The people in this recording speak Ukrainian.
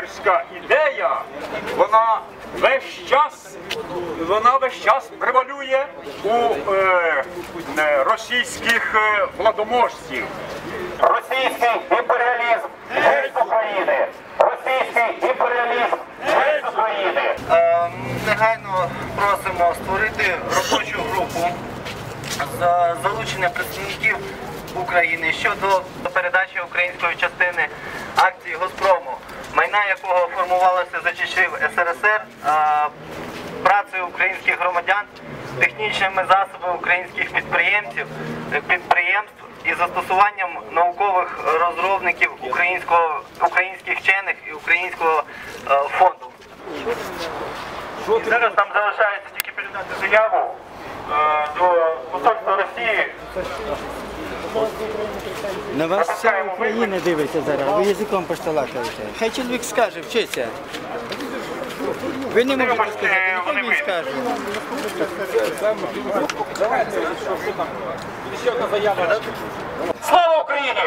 Перська ідея, вона весь час, вона весь час превалює у е, е, російських е, владоможців. Російський імперіалізм геть України! Російський імперіалізм геть України! Е, Негайно просимо створити робочу групу з залучення представників України щодо передачі української частини акцій Газпрому, майна якого формувалося за часів СРСР, працею українських громадян, технічними засобами українських підприємців, підприємств і застосуванням наукових розробників українського, українських вчених і українського е, фонду. І зараз нам залишається тільки передати заяву е, до посольства Росії. На вас вся Україна дивиться зараз, ви язиком пошталакаєте. Хай чоловік скаже, вчиться. Ви не можете сказати, нехай він скаже. Слава Україні!